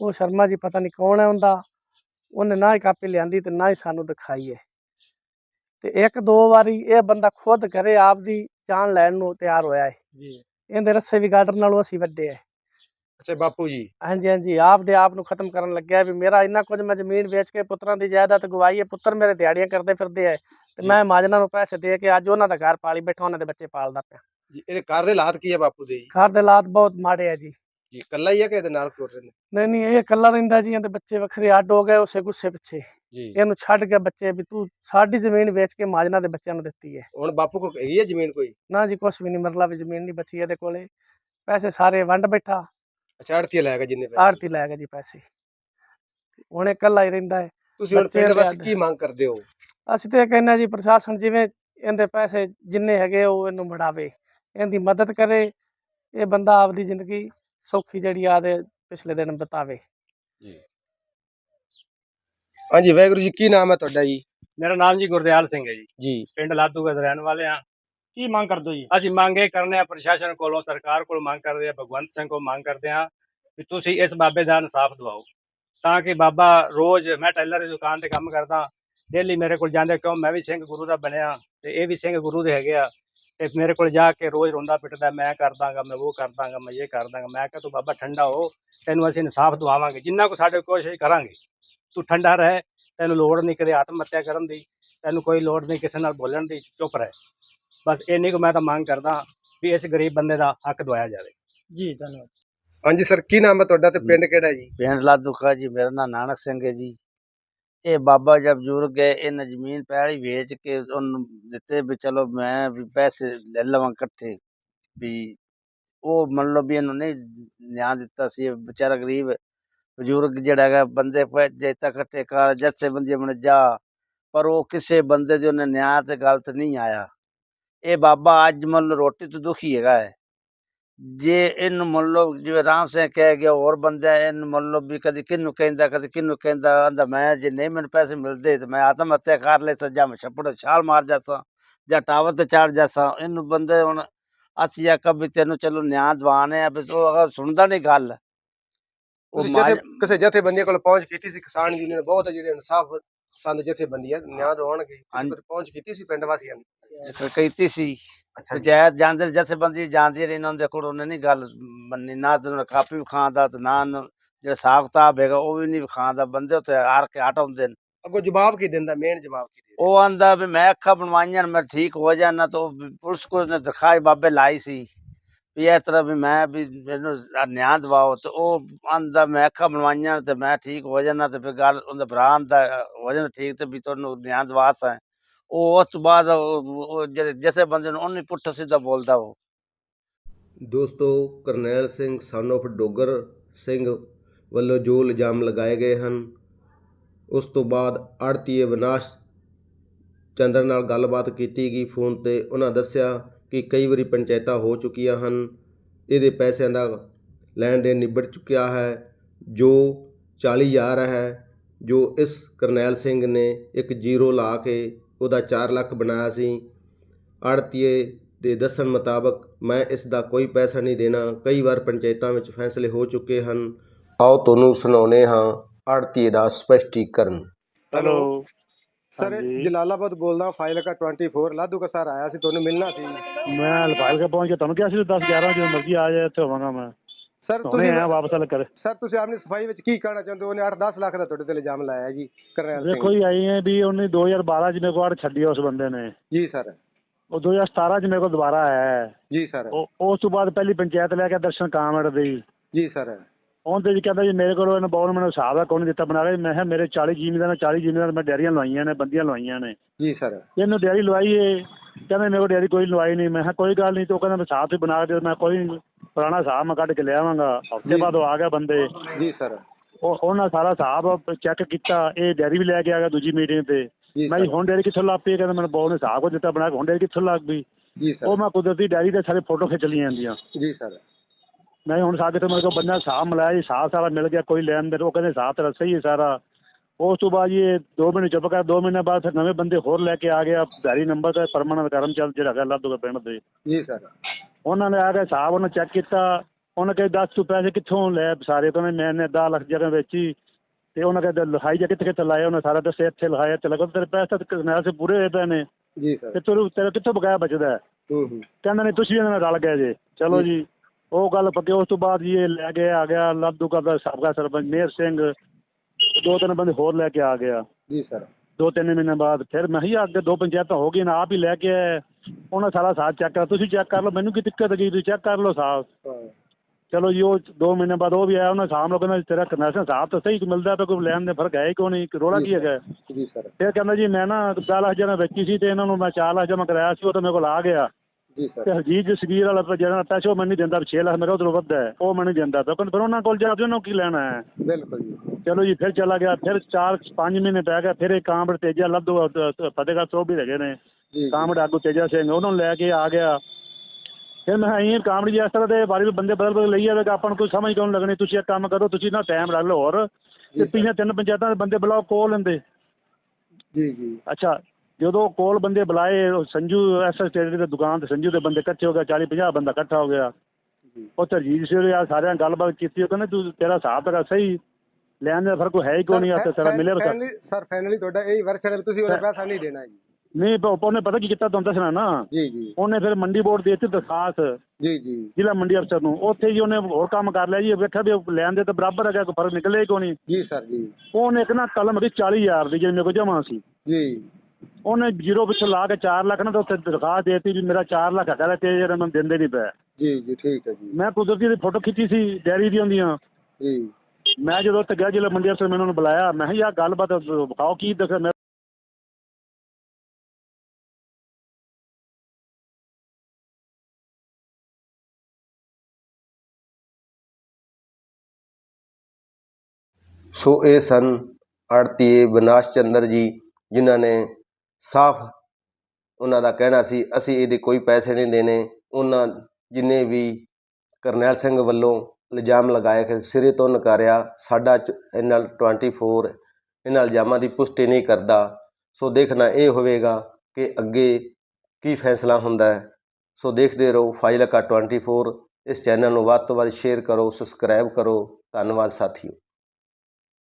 S6: ਉਹ ਸ਼ਰਮਾ ਜੀ ਪਤਾ ਨਹੀਂ ਕੌਣ ਹੈ ਉਹਦਾ। ਉਹਨੇ ਨਾ ਹੀ ਕਾਪੀ ਲਿਆਂਦੀ ਤੇ ਨਾ ਹੀ ਸਾਨੂੰ ਦਿਖਾਈ ਹੈ। ਤੇ ਇੱਕ ਦੋ ਵਾਰੀ ਇਹ ਬੰਦਾ ਖੁਦ ਕਰੇ ਆਪ ਦੀ ਜਾਨ ਲੈਣ ਨੂੰ ਤਿਆਰ ਹੋਇਆ ਹੈ।
S3: ਜੀ।
S6: ਇਹਦੇ ਰੱਸੇ ਵੀ ਗਾਰਡਰ ਨਾਲੋਂ ਅਸੀਂ ਵੱਡੇ ਹੈ।
S1: ਅੱਛਾ ਬਾਪੂ ਜੀ।
S6: ਹਾਂਜੀ ਹਾਂਜੀ ਆਪ ਦੇ ਆਪ ਨੂੰ ਖਤਮ ਕਰਨ ਲੱਗਿਆ ਵੀ ਮੇਰਾ ਇੰਨਾ ਕੁਝ ਮੈਂ ਜ਼ਮੀਨ ਵੇਚ ਕੇ ਪੁੱਤਰਾਂ ਦੀ ਜਾਇਦਾਦ ਗਵਾਈ ਹੈ ਪੁੱਤਰ ਮੇਰੇ ਦਿਹਾੜੀਆਂ ਕਰਦੇ ਫਿਰਦੇ ਹੈ ਤੇ। ਮੈਂ ਮਾਜਨਾ ਨੂੰ ਪੈਸੇ ਦੇ ਕੇ ਅੱਜ ਉਹਨਾਂ ਦਾ ਘਰ ਪਾਲੀ ਬੈਠਾ ਉਹਨਾਂ ਦੇ ਬੱਚੇ ਪਾਲਦਾ ਪਿਆ।
S1: ਜੀ ਇਹਦੇ ਘਰ ਦੇ ਹਾਲਾਤ ਕੀ ਹੈ ਬਾਪੂ ਦੇ ਜੀ?
S6: ਘਰ ਦੇ ਹਾਲਾਤ ਬਹੁਤ ਮਾੜੇ ਹੈ ਜੀ।
S1: ਜੀ ਇਕੱਲਾ ਹੀ ਹੈ ਕਿ ਇਹਦੇ ਨਾਲ ਤੁਰ ਰਹੇ ਨੇ?
S6: ਨਹੀਂ ਨਹੀਂ ਇਹ ਇਕੱਲਾ ਰਹਿੰਦਾ ਜੀ ਇਹਦੇ ਬੱਚੇ ਵੱਖਰੇ ਅੱਡ ਹੋ ਗਏ ਉਸੇ ਗੁੱਸੇ ਪਿੱਛੇ।
S1: ਜੀ।
S6: ਇਹਨੂੰ ਛੱਡ ਕੇ ਬੱਚੇ ਵੀ ਤੂੰ ਸਾਡੀ ਜ਼ਮੀਨ ਵੇਚ ਕੇ ਮਾਜਨਾ ਦੇ ਬੱਚਿਆਂ ਨੂੰ ਦਿੱਤੀ ਹੈ
S1: ਹੁਣ ਬਾਪੂ ਕੋ ਹੈਗੀ ਹੈ ਜ਼ਮੀਨ ਕੋਈ?
S6: ਨਾ ਜੀ ਕੁਛ ਵੀ ਨਹੀਂ ਮਰਲਾ ਵੀ ਜ਼ਮੀਨ ਨਹੀਂ ਬਚੀ ਇਹਦੇ ਕੋਲੇ। ਪੈਸੇ ਸਾਰੇ ਵੰਡ ਬੈਠਾ।
S1: ਅੱਛਾ ਆੜਤੀ ਲੈ ਗਿਆ ਜਿੰਨੇ ਪੈਸੇ?
S6: ਆੜਤੀ ਲੈ ਗਿਆ ਜੀ ਪੈਸੇ। ਹੁਣ ਇਕੱਲਾ ਹੀ ਰਹਿੰਦਾ ਹੈ
S1: ਤੁਸੀਂ ਹੁਣ ਪਿੰਡ
S6: ਅੱਡ।
S1: ਕੀ ਮੰਗ ਕਰਦੇ ਹੋ?
S6: ਅਸੀਂ ਤੇ ਹਾਂ ਜੀ ਪ੍ਰਸ਼ਾਸਨ ਜਿਵੇਂ ਇਹਦੇ ਪੈਸੇ ਜਿੰਨੇ ਹੈਗੇ ਉਹ ਇਹਨੂੰ ਮੜਾਵੇ ਇਹਦੀ ਮਦਦ ਕਰੇ। ਇਹ ਬੰਦਾ ਆਪਦੀ ਜ਼ਿੰਦਗੀ ਸੌਖੀ ਜਿਹੜੀ ਆਦੇ ਪਿਛਲੇ ਦਿਨ ਬਤਾਵੇ।
S1: ਹਾਂਜੀ ਵਾਹਿਗੁਰੂ ਜੀ ਕੀ ਨਾਮ ਹੈ ਤੁਹਾਡਾ ਜੀ?
S7: ਮੇਰਾ ਨਾਮ ਜੀ ਗੁਰਦਿਆਲ ਸਿੰਘ ਹੈ ਜੀ।
S1: ਜੀ।
S7: ਪਿੰਡ ਲਾਦੂਗਾ ਦੇ ਰਹਿਣ ਵਾਲੇ ਆ
S3: ਕੀ ਮੰਗ ਕਰਦੇ ਹੋ ਜੀ?
S7: ਅਸੀਂ ਮੰਗ ਕਰਨੇ ਆ ਪ੍ਰਸ਼ਾਸਨ ਕੋਲੋਂ ਸਰਕਾਰ ਕੋਲ ਮੰਗ ਕਰਦੇ ਆ ਭਗਵੰਤ ਸਿੰਘ ਕੋਲ ਮੰਗ ਕਰਦੇ ਆ ਕਿ ਤੁਸੀਂ ਇਸ ਬਾਬੇ ਦਾ ਇਨਸਾਫ ਦਿਵਾਓ। ਤਾਂ ਕਿ ਬਾਬਾ ਰੋਜ਼ ਮੈਂ ਟੈਲਰ ਦੀ ਦੁਕਾਨ ਤੇ ਕੰਮ ਕਰਦਾ ਡੇਲੀ ਮੇਰੇ ਕੋਲ ਜਾਂਦੇ ਕਿਉਂ? ਮੈਂ ਵੀ ਸਿੰਘ ਗੁਰੂ ਦਾ ਬਣਿਆ ਤੇ ਇਹ ਵੀ ਸਿੰਘ ਗੁਰੂ ਦੇ ਹੈਗੇ ਆ। ਤੇ ਮੇਰੇ ਕੋਲ ਜਾ ਕੇ ਰੋਜ਼ ਰੋਂਦਾ ਪਿੱਟਦਾ ਮੈਂ ਕਰ ਦਾਂਗਾ ਮੈਂ ਉਹ ਕਰ ਦਾਂਗਾ ਮੈਂ ਇਹ ਕਰ ਦਾਂਗਾ ਮੈਂ ਕਿਹਾ ਤੂੰ ਬਾਬਾ ਠੰਡਾ ਹੋ ਤੈਨੂੰ ਅਸੀਂ ਇਨਸਾਫ ਦਵਾਵਾਂਗੇ ਜਿੰਨਾ ਕੋ ਸਾਡੇ ਕੋਸ਼ਿਸ਼ ਕਰਾਂਗੇ ਤੂੰ ਠੰਡਾ ਰਹਿ ਤੈਨੂੰ ਲੋੜ ਨਹੀਂ ਕਦੇ ਆਤਮ ਹੱਤਿਆ ਕਰਨ ਦੀ ਤੈਨੂੰ ਕੋਈ ਲੋੜ ਨਹੀਂ ਕਿਸੇ ਨਾਲ ਬੋਲਣ ਦੀ ਚੁੱਪ ਰਹਿ। ਬਸ ਇੰਨੀ ਕੁ ਮੈਂ ਤਾਂ ਮੰਗ ਕਰਦਾ ਵੀ ਇਸ ਗਰੀਬ ਬੰਦੇ ਦਾ ਹੱਕ ਦਵਾਇਆ ਜਾਵੇ।
S3: ਜੀ ਧੰਨਵਾਦ।
S1: ਹਾਂਜੀ ਸਰ ਕੀ ਨਾਮ ਹੈ ਤੁਹਾਡਾ ਤੇ ਪਿੰਡ ਕਿਹੜਾ ਜੀ?
S8: ਪਿੰਡ ਲਾਦੂਕਾ ਜੀ ਮੇਰਾ ਨਾਮ ਨਾਨਕ ਸਿੰਘ ਹੈ ਜੀ। ਇਹ ਬਾਬਾ ਜਦ ਬਜ਼ੁਰਗ ਹੈ, ਇਹਨੇ ਜ਼ਮੀਨ ਪੈਲੀ ਵੇਚ ਕੇ ਉਹਨੂੰ ਦਿੱਤੇ ਵੀ ਚਲੋ ਮੈਂ ਵੀ ਪੈਸੇ ਲੈ ਲਵਾਂ ਇਕੱਠੇ ਵੀ ਉਹ ਮੰਨ ਲਓ ਵੀ ਇਹਨੂੰ ਨਹੀਂ ਨਿਆਂ ਦਿੱਤਾ ਸੀ, ਇਹ ਵਿਚਾਰਾ ਗਰੀਬ ਬਜ਼ੁਰਗ ਜਿਹੜਾ ਹੈਗਾ, ਬੰਦੇ ਪੈਸੇ ਤਾਂ ਇਕੱਠੇ ਕਰ ਜੱਥੇ ਬੰਦੇ ਮਨ ਜਾ, ਪਰ ਉਹ ਕਿਸੇ ਬੰਦੇ ਦੇ ਉਹਨੇ ਨਿਆਂ ਤੇ ਗਲਤ ਨਹੀਂ ਆਇਆ। ਇਹ ਬਾਬਾ ਅੱਜ ਮੰਨ ਲਓ ਰੋਟੀ ਤੋਂ ਦੁਖੀ ਹੈਗਾ ਹੈ। ਜੇ ਇਹਨੂੰ ਮੰਨ ਲਓ ਜਿਵੇਂ ਰਾਮ ਸਿੰਘ ਕਹਿ ਗਿਆ ਹੋਰ ਬੰਦਾ ਇਹਨੂੰ ਮੰਨ ਲਓ ਵੀ ਕਦੀ ਕਿਹਨੂੰ ਕਹਿੰਦਾ ਕਦੀ ਕਿਹਨੂੰ ਕਹਿੰਦਾ ਆਂਦਾ ਮੈਂ ਜੇ ਨਹੀਂ ਮੈਨੂੰ ਪੈਸੇ ਮਿਲਦੇ ਤੇ ਮੈਂ ਆਤਮ ਹੱਤਿਆ ਕਰ ਲੈ ਜਾਂ ਮੈਂ ਛੱਪੜ ਛਾਲ ਮਾਰ ਜਾਸਾਂ ਜਾਂ ਟਾਵਰ ਤੇ ਚੜ ਜਾਸਾਂ। ਇਹਨੂੰ ਬੰਦੇ ਹੁਣ ਅਸੀਂ ਆਖਿਆ ਵੀ ਤੈਨੂੰ ਚਲੋ ਨਿਆਂ ਦਿਵਾਨ ਹੈ ਵੀ ਉਹ ਅਗਰ ਸੁਣਦਾ ਨਹੀਂ ਗੱਲ ਉਹ
S1: ਕਿਸੇ ਜਥੇਬੰਦੀਆਂ ਕੋਲ ਪਹੁੰਚ ਕੀਤੀ ਸੀ ਕਿਸਾਨ ਯੂਨੀਅਨ ਨੇ ਬਹੁਤ ਜਿਹੜੇ ਇਨਸਾਫ ਸੰਦ ਜਥੇਬੰਦੀਆਂ ਨਿਆਂ ਦਿਵਾਉਣਗੇ। ਤੁਸੀਂ
S8: ਹਾਂਜੀ।
S1: ਕੋਲ ਪਹੁੰਚ ਕੀਤੀ ਸੀ ਪਿੰਡ ਵਾਸੀਆਂ ਨੇ?
S8: ਕੀਤੀ ਸੀ।
S1: ਅੱਛਾ
S8: ਪੰਚਾਇਤ ਜਾਂਦੇ ਜਥੇਬੰਦੀ ਜਾਂਦੀ ਰਹੀ ਇਹਨਾਂ ਦੇ ਕੋਲ ਉਹਨੇ ਨਹੀਂ ਗੱਲ ਮੰਨੀ ਨਾ ਤੇ ਉਹਨੇ ਕਾਪੀ ਵਿਖਾਉਂਦਾ ਤੇ ਨਾ ਉਹਨੂੰ ਜਿਹੜਾ ਹਿਸਾਬ ਕਿਤਾਬ ਹੈਗਾ ਉਹ ਵੀ ਨਹੀਂ ਵਿਖਾਉਂਦਾ ਬੰਦੇ ਉੱਤੇ ਹਾਰ ਕੇ ਹਟ ਆਉਂਦੇ ਨੇ।
S1: ਅੱਗੋਂ ਜਵਾਬ ਕੀ ਦਿੰਦਾ ਮੇਨ ਜਵਾਬ ਕੀ ਦਿੰਦਾ?
S8: ਉਹ ਆਂਦਾ ਵੀ ਮੈਂ ਅੱਖਾਂ ਬਣਵਾਈਆਂ ਨੇ ਮੈਂ ਠੀਕ ਹੋ ਜਾਣਾ ਤਾਂ ਉਹ ਪੁਲਿਸ ਕੋਲ ਨੇ ਦਿਖਾਈ ਬਾਬੇ ਲਾਈ ਸੀ। ਵੀ ਇਸ ਤਰ੍ਹਾਂ ਵੀ ਮੈਂ ਵੀ ਮੈਨੂੰ ਨਿਆਂ ਦਿਵਾਓ ਤੇ ਉਹ ਆਂਦਾ, ਮੈਂ ਅੱਖਾਂ ਬਣਵਾਈਆਂ ਨੇ ਤੇ ਮੈਂ ਠੀਕ ਹੋ ਜਾਣਾ ਤੇ ਫਿਰ ਗੱਲ ਉਹਦੇ ਭਰਾ ਦਾ ਹੋ ਜਾਂਦਾ ਠੀਕ ਤੇ ਵੀ ਤੁਹਾਨੂੰ ਨਿਆਂ ਦਿਵਾ ਸਾਂ। ਉਹ ਉਸ ਤੋਂ ਬਾਅਦ ਜਿਹੜੇ ਜਿਸੇ ਬੰਦੇ ਨੂੰ ਉਹਨੇ ਪੁੱਠਾ ਸਿੱਧਾ ਬੋਲਦਾ ਉਹ।
S1: ਦੋਸਤੋ, ਕਰਨੈਲ ਸਿੰਘ ਸਨ of ਡੋਗਰ ਸਿੰਘ ਵੱਲੋਂ ਜੋ ਇਲਜ਼ਾਮ ਲਗਾਏ ਗਏ ਹਨ, ਉਸ ਤੋਂ ਬਾਅਦ ਆੜਤੀਏ ਵਿਨਾਸ਼ ਚੰਦਰ ਨਾਲ ਗੱਲਬਾਤ ਕੀਤੀ ਗਈ ਫੋਨ ਤੇ। ਉਹਨਾਂ ਦੱਸਿਆ ਕਿ ਕਈ ਵਾਰੀ ਪੰਚਾਇਤਾਂ ਹੋ ਚੁੱਕੀਆਂ ਹਨ, ਇਹਦੇ ਪੈਸਿਆਂ ਦਾ ਲੈਣ ਦੇਣ ਨਿਬੜ ਚੁੱਕਿਆ ਹੈ, ਜੋ 40000 ਹੈ, ਜੋ ਇਸ ਕਰਨੈਲ ਸਿੰਘ ਨੇ ਇੱਕ ਜ਼ੀਰੋ ਲਾ ਕੇ ਉਹਦਾ 4 ਲੱਖ ਬਣਾਇਆ ਸੀ। ਆੜਤੀਏ ਦੇ ਦੱਸਣ ਮੁਤਾਬਕ ਮੈਂ ਇਸ ਦਾ ਕੋਈ ਪੈਸਾ ਨਹੀਂ ਦੇਣਾ। ਕਈ ਵਾਰ ਪੰਚਾਇਤਾਂ ਵਿੱਚ ਫੈਸਲੇ ਹੋ ਚੁੱਕੇ ਹਨ। ਆਓ ਤੁਹਾਨੂੰ ਸੁਣਾਉਨੇ ਹਾਂ ਆੜਤੀਏ ਦਾ ਸਪਸ਼ਟੀਕਰਨ।
S7: ਹੈਲੋ।
S1: ਸਰ ਜਲਾਲਾਬਾਦ ਬੋਲਦਾ ਫਾਈਲ ਕਾ 24 ਲਾਧੂ ਕਾ ਸਰ ਆਇਆ ਸੀ ਤੁਹਾਨੂੰ ਮਿਲਣਾ ਸੀ।
S3: ਮੈਂ ਲਫਾਇਲ ਕੇ ਪਹੁੰਚ ਗਿਆ ਤੁਹਾਨੂੰ ਕਿਹਾ ਸੀ 10 11 ਜਦੋਂ ਮਰਜ਼ੀ ਆ ਜਾਏ ਇੱਥੇ ਹੋਵਾਂਗਾ ਮੈਂ।
S1: ਸਰ
S3: ਹੁਣੇ ਆਇਆ ਵਾਪਸ ਹਲ ਕਰ
S1: ਸਰ ਤੁਸੀਂ ਆਪਣੀ ਸਫ਼ਾਈ ਵਿੱਚ ਕੀ ਕਹਿਣਾ ਚਾਹੁੰਦੇ ਹੋ? ਉਹਨੇ 8-10 ਲੱਖ ਦਾ ਤੁਹਾਡੇ ਤੇ ਇਲਜ਼ਾਮ ਲਾਇਆ ਜੀ ਕਰਨੈਲ
S3: ਦੇਖੋ ਜੀ ਆਈ ਹੈ ਵੀ ਉਹਨੇ 2012 ਚ ਮੇਰੇ ਕੋਲ ਆੜ ਛੱਡੀ ਆ ਉਸ ਬੰਦੇ ਨੇ।
S1: ਜੀ ਸਰ
S3: ਉਹ 2017 ਚ ਮੇਰੇ ਕੋਲ ਦੁਬਾਰਾ ਆਇਆ ਹੈ।
S1: ਜੀ ਸਰ
S3: ਉਹ ਉਸ ਤੋਂ ਬਾਅਦ ਪਹਿਲੀ ਪੰਚਾਇਤ ਲੈ ਕੇ ਦਰਸ਼ਨ ਕਾਮੜ ਦੀ।
S1: ਜੀ ਸਰ
S3: ਉਹਦੇ ਜੀ ਕਹਿੰਦਾ ਜੀ ਮੇਰੇ ਕੋਲ ਇਹਨੂੰ ਬਹੁਤ ਮੈਨੂੰ ਹਿਸਾਬ ਆ ਨਹੀਂ ਦਿੱਤਾ ਬਣਾ ਕੇ ਮੈਂ ਕਿਹਾ ਮੇਰੇ 40 ਜ਼ਿਮੀਦਾਰ ਨੇ 40 ਜ਼ਿਮੀਦਾਰ ਮੈਂ ਡੈਰੀਆਂ ਲਵਾਈਆਂ ਨੇ ਬੰਦੀਆਂ ਲਵਾਈਆਂ ਨੇ।
S1: ਜੀ ਸਰ।
S3: ਇਹਨੂੰ ਡੈਰੀ ਲਵਾਈ ਏ। ਕਹਿੰਦਾ ਮੇਰੇ ਕੋਲ ਡੈਰੀ ਕੋਈ ਲਵਾਈ ਨਹੀਂ। ਮੈਂ ਕਿਹਾ ਕੋਈ ਗੱਲ ਨਹੀਂ ਤੂੰ ਕਹਿੰਦਾ ਮੈਂ ਹਿਸਾਬ ਤੇ ਬਣਾ ਕੇ ਮੈਂ ਕੋਈ ਪੁਰਾਣਾ ਹਿਸਾਬ ਮੈਂ ਕੱਢ ਕੇ ਲੈ ਆਵਾਂਗਾ। ਹਫ਼ਤੇ ਬਾਅਦ ਉਹ ਆ ਗਿਆ ਬੰਦੇ।
S1: ਜੀ ਸਰ।
S3: ਉਹ ਉਹਨਾਂ ਸਾਰਾ ਹਿਸਾਬ ਚੈੱਕ ਕੀਤਾ। ਇਹ ਡੈਰੀ ਵੀ ਲੈ ਕੇ ਆ ਗਿਆ ਦੂਜੀ ਮੀਟਿੰਗ ਤੇ। ਮੈਂ ਜੀ ਹੁਣ ਡੈਰੀ ਕਿੱਥੋਂ ਲੱਗ ਪਈ? ਕਹਿੰਦਾ ਮੈਨੂੰ ਬਹੁਤ ਨੇ ਹਿਸਾਬ ਕੋ ਦਿੱਤਾ। ਬਣਾ ਕੇ ਹੁਣ ਡੈਰੀ ਕਿੱਥੋਂ ਲੱਗ ਪਈ
S1: ਜੀ
S3: ਉਹ ਮੈਂ ਕੁਦਰਤੀ ਡੈਰੀ ਦੇ ਸਾਰੇ ਫੋਟੋ ਖਿੱਚ ਲਈਆਂ ਜਾਂਦੀਆਂ
S1: ਜੀ ਸਰ।
S3: ਨਹੀਂ ਹੁਣ ਸਾਡੇ ਤੋਂ ਮੇਰੇ ਕੋਲ ਬੰਦਾ ਹਿਸਾਬ ਮਿਲਾਇਆ ਜੀ ਹਿਸਾਬ ਸਾਰਾ ਮਿਲ ਗਿਆ ਕੋਈ ਲੈਣ ਦੇਣ ਉਹ ਕਹਿੰਦੇ ਹਿਸਾਬ ਤੇਰਾ ਸਹੀ ਹੈ ਸਾਰਾ। ਉਸ ਤੋਂ ਬਾਅਦ ਇਹ ਦੋ ਮਹੀਨੇ ਚੁੱਪ ਕਰ ਦੋ ਮਹੀਨੇ ਬਾਅਦ ਫਿਰ ਨਵੇਂ ਬੰਦੇ ਹੋਰ ਲੈ ਕੇ ਆ ਗਿਆ ਧਾਰੀ ਨੰਬਰ ਤੇ ਪਰਮਨੈਂਟ ਕਰਮਚਾਰੀ ਜਿਹੜਾ ਹੈਗਾ ਲਾਦੂਗਾ ਪਿੰਡ ਦੇ।
S1: ਜੀ ਸਰ।
S3: ਉਹਨਾਂ ਨੇ ਆ ਕੇ ਹਿਸਾਬ ਉਹਨੇ ਚੈੱਕ ਕੀਤਾ ਉਹਨੇ ਕਹੇ ਦੱਸ ਤੂੰ ਪੈਸੇ ਕਿੱਥੋਂ ਲੈ ਸਾਰੇ ਤੋਂ ਮੈਂ ਨੇ 10 ਲੱਖ ਜਗ੍ਹਾ ਵੇਚੀ ਤੇ ਉਹਨਾਂ ਕਹਿੰਦੇ ਲਿਖਾਈ ਜਾ ਕਿੱਥੇ ਕਿੱਥੇ ਲਾਏ ਉਹਨੇ ਸਾਰਾ ਦੱਸਿਆ ਇੱਥੇ ਲਿਖਾਇਆ ਤੇ ਲਗਾ ਤੇਰੇ ਪੈਸੇ ਤਾਂ ਕਰਨੈਲ ਸੇ ਪੂਰੇ ਹੋਏ ਪਏ ਨੇ
S1: ਜੀ ਸਰ।
S3: ਤੇ ਤੇਰੇ ਤੇਰਾ ਕਿੱਥੋਂ ਬਕਾਇਆ ਬਚਦਾ? ਹੈ?
S1: ਹੂੰ।
S3: ਕਹਿੰਦਾ ਨਹੀਂ ਤੁਸੀਂ ਇਹਨਾਂ ਨਾਲ ਰਲ ਗਏ ਜੇ। ਚਲੋ ਜੀ। ਉਹ ਗੱਲ ਪੱਕੇ ਉਸ ਤੋਂ ਬਾਅਦ ਜੀ ਇਹ ਲੈ ਕੇ ਆ ਗਿਆ ਲਾਦੂਗਾ ਦਾ ਸਾਬਕਾ ਸਰਪੰਚ ਮੇਹਰ ਸਿੰਘ। ਦੋ ਤਿੰਨ ਬੰਦੇ ਹੋਰ ਲੈ ਕੇ ਆ ਗਿਆ।
S1: ਜੀ ਸਰ।
S3: ਦੋ ਤਿੰਨ ਮਹੀਨੇ ਬਾਅਦ ਫਿਰ ਮੈਂ ਹੀ ਅੱਗੇ ਦੋ ਪੰਚਾਇਤਾਂ ਹੋ ਗਈਆਂ ਨਾ ਆਪ ਹੀ ਲੈ ਕੇ ਆਏ। ਉਹਨਾਂ ਸਾਰਾ ਸਾਥ ਚੈੱਕ ਕਰ ਤੁਸੀਂ ਚੈੱਕ ਕਰ ਲਓ ਮੈਨੂੰ ਕੀ ਦਿੱਕਤ ਹੈਗੀ ਤੁਸੀਂ ਚੈੱਕ ਕਰ ਲਓ ਸਾਥ
S1: ਹਾਂ।
S3: ਚਲੋ ਜੀ ਉਹ ਦੋ ਮਹੀਨੇ ਬਾਅਦ ਉਹ ਵੀ ਆਇਆ ਉਹਨਾਂ ਸਾਹਮਣੇ ਕਹਿੰਦਾ ਤੇਰਾ ਕਨੈਕਸ਼ਨ ਸਾਹਬ ਤਾਂ ਸਹੀ ਮਿਲਦਾ ਤਾਂ ਕੋਈ ਲੈਣ ਦੇ ਫ਼ਰਕ ਹੈ ਹੀ ਕਿਉਂ ਨਹੀਂ ਰੋਲਾ ਕੀ ਹੈਗਾ?
S1: ਜੀ ਸਰ।
S3: ਫਿਰ ਕਹਿੰਦਾ ਜੀ ਮੈਂ ਨਾ 10 ਲੱਖ ਜਣਾ ਵੇਚੀ ਸੀ ਤੇ ਇਹਨਾਂ ਨੂੰ ਮੈਂ 4 ਲੱਖ ਜਮਾ ਕਰਾਇਆ ਸੀ ਉਹ ਤਾਂ ਮੇਰੇ ਕੋਲ ਆ ਗਿਆ।
S1: ਜੀ
S3: ਤੇ
S1: ਸਰ
S3: ਹਰਜੀਤ ਜਸਵੀਰ ਵਾਲਾ ਤਾਂ ਜਿਹੜਾ ਪੈਸੇ ਉਹ ਮੈਨੂੰ ਨਹੀਂ ਦਿੰਦਾ 6 ਲੱਖ ਮੇਰਾ ਉਧਰੋਂ ਵੱਧਦਾ ਹੈ ਉਹ ਮੈਨੂੰ ਨਹੀਂ ਦਿੰਦਾ। ਤਾਂ ਫਿਰ ਉਹਨਾਂ ਕੋਲ ਜਾ ਕੇ ਉਹਨਾਂ ਕੀ ਲੈਣਾ ਹੈ?
S1: ਬਿਲਕੁਲ ਜੀ।
S3: ਚਲੋ ਜੀ ਫਿਰ ਚਲਾ ਗਿਆ ਫਿਰ 4 5 ਮਹੀਨੇ ਪੈ ਗਿਆ ਫਿਰ ਇਹ ਕਾਂਬੜ ਤੇਜਾ ਲੱਦੂ ਫਤਿਹਗੜ੍ਹ ਤੋਂ ਵੀ ਹੈਗੇ ਨੇ।
S1: ਜੀ
S3: ਕਾਮੜ ਆਗੂ ਤੇਜਾ ਸਿੰਘ ਉਹਨਾਂ ਨੂੰ ਲੈ ਕੇ ਆ ਗਿਆ। ਫਿਰ ਮੈਂ ਆਈ ਕਾਮੜੀ ਇਸ ਤਰ੍ਹਾਂ ਦੇ ਬਾਰੇ ਬੰਦੇ ਬਦਲ ਬਦਲ ਲਈ ਜਾਵੇਗਾ ਆਪਾਂ ਨੂੰ ਕੋਈ ਸਮਝ ਕਿਉਂ ਲੱਗਣੀ ਤੁਸੀਂ ਇੱਕ ਕੰਮ ਕਰੋ ਤੁਸੀਂ ਨਾ ਟਾਈਮ ਰੱਖ ਲਓ ਹੋਰ। ਤੇ ਪਿਛਲੀਆਂ ਤਿੰਨ ਪੰਚਾਇਤਾਂ ਦੇ ਬੰਦੇ ਬੁਲਾਓ ਕੋਲ ਲੈਂਦੇ।
S9: ਜੀ ਜੀ।
S3: ਅੱਛਾ ਜਦੋਂ ਕੋਲ ਬੰਦੇ ਬੁਲਾਏ ਉਹ ਸੰਜੂ ਐਸ ਸਟੇਟ ਦੀ ਦੁਕਾਨ ਤੇ ਸੰਜੂ ਦੇ ਬੰਦੇ ਇਕੱਠੇ ਹੋ ਗਏ 40 50 ਬੰਦਾ ਇਕੱਠਾ ਹੋ ਗਿਆ। ਉੱਥੇ ਰਜੀਤ ਸਿੰਘ ਆ ਸਾਰਿਆਂ ਨਾਲ ਗੱਲਬਾਤ ਕੀਤੀ ਉਹ ਕਹਿੰਦੇ ਤੂੰ ਤੇਰਾ ਹਿਸਾਬ ਤੇਰਾ ਸਹੀ ਲੈਣ ਦਾ ਫ਼ਰਕ ਹੈ ਹੀ ਕੋਈ ਨਹੀਂ ਆਪੇ ਤੇਰਾ ਮਿਲਿਆ ਬਸ।
S9: ਸਰ ਫਾਈਨਲੀ ਤੁਹਾਡਾ ਇਹ ਵਰਕ ਹੈ ਤੁਸੀਂ ਉਹਦਾ ਪੈਸਾ ਨਹੀਂ ਦੇਣਾ ਜੀ।
S3: ਨਹੀਂ ਉਹਨੇ ਪਤਾ ਕੀ ਕੀਤਾ ਤੁਹਾਨੂੰ ਦੱਸਣਾ ਨਾ?
S9: ਜੀ ਜੀ।
S3: ਉਹਨੇ ਫਿਰ ਮੰਡੀ ਬੋਰਡ ਦੇ ਦਿੱਤੀ ਦਰਖਾਸਤ।
S9: ਜੀ ਜੀ।
S3: ਜ਼ਿਲ੍ਹਾ ਮੰਡੀ ਅਫਸਰ ਨੂੰ। ਉੱਥੇ ਜੀ ਉਹਨੇ ਹੋਰ ਕੰਮ ਕਰ ਲਿਆ ਜੀ ਵੇਖਿਆ ਵੀ ਉਹ ਲੈਣ ਦੇ ਤਾਂ ਬਰਾਬਰ ਹੈਗਾ ਕੋਈ ਫ਼ਰਕ ਨਿਕਲਿਆ ਹੀ ਕੋਈ ਨਹੀਂ।
S9: ਜੀ ਸਰ ਜੀ।
S3: ਉਹਨੇ ਇੱਕ ਨਾ ਕਲਮ ਦੀ 40000 ਦੀ ਜਿਹੜੀ ਮੇਰੇ ਕੋਲ ਜਮਾ ਸੀ।
S9: ਜੀ।
S3: ਉਹਨੇ ਜ਼ੀਰੋ ਪਿੱਛੋਂ ਲਾ ਕੇ 4 ਲੱਖ ਨਾ ਤੇ ਉੱਥੇ ਦਰਖਾਸਤ ਦੇਤੀ ਵੀ ਮੇਰਾ 4 ਲੱਖ ਹੈਗਾ ਤੇ ਜਿਹੜਾ ਮੈਨੂੰ ਦਿੰਦੇ ਨਹੀਂ ਪਿਆ
S9: ਜੀ ਜੀ ਠੀਕ ਹੈ ਜੀ।
S3: ਮੈਂ ਕੁਦਰਤੀ ਦੀ ਫੋਟੋ ਖਿੱਚੀ ਸੀ ਡੈਰੀ ਦੀਆਂ ਹੁੰਦੀਆਂ।
S9: ਜੀ।
S3: ਮੈਂ ਜਦੋਂ ਉੱਥੇ ਗਿਆ ਜ਼ਿਲ੍ਹਾ ਮੰਡੀ ਅਫਸਰ ਮੈਨੂੰ ਉਹਨੂੰ ਬੁਲਾਇਆ ਮੈਂ ਕਿਹਾ ਯਾਰ ਗੱਲਬਾਤ ਵਿਖਾਓ ਕੀ ਦੱਸਿਆ ਮੈਂ
S1: ਸੋ ਇਹ ਸਨ ਆੜਤੀਏ ਵਿਨਾਸ਼ ਚੰਦਰ ਜੀ ਜਿਨ੍ਹਾਂ ਨੇ ਸਾਫ਼ ਉਹਨਾਂ ਦਾ ਕਹਿਣਾ ਸੀ, ਅਸੀਂ ਇਹਦੇ ਕੋਈ ਪੈਸੇ ਨਹੀਂ ਦੇਣੇ। ਉਹਨਾਂ ਜਿੰਨੇ ਵੀ ਕਰਨੈਲ ਸਿੰਘ ਵੱਲੋਂ ਇਲਜ਼ਾਮ ਲਗਾਏ ਕਿ ਸਿਰੇ ਤੋਂ ਨਕਾਰਿਆ, ਸਾਡਾ ਚ- ਇਹਨਾਂ 24 ਇਹਨਾਂ ਇਲਜ਼ਾਮਾਂ ਦੀ ਪੁਸ਼ਟੀ ਨਹੀਂ ਕਰਦਾ। ਸੋ ਦੇਖਣਾ ਇਹ ਹੋਵੇਗਾ ਕਿ ਅੱਗੇ ਕੀ ਫੈਸਲਾ ਹੁੰਦਾ ਹੈ। ਸੋ ਦੇਖਦੇ ਰਹੋ, ਫਾਜ਼ਿਲਕਾ 24 ਇਸ ਚੈਨਲ ਨੂੰ ਵੱਧ ਤੋਂ ਵੱਧ ਸ਼ੇਅਰ ਕਰੋ ਸਬਸਕ੍ਰਾਈਬ ਕਰੋ। ਧੰਨਵਾਦ ਸਾਥੀਓ।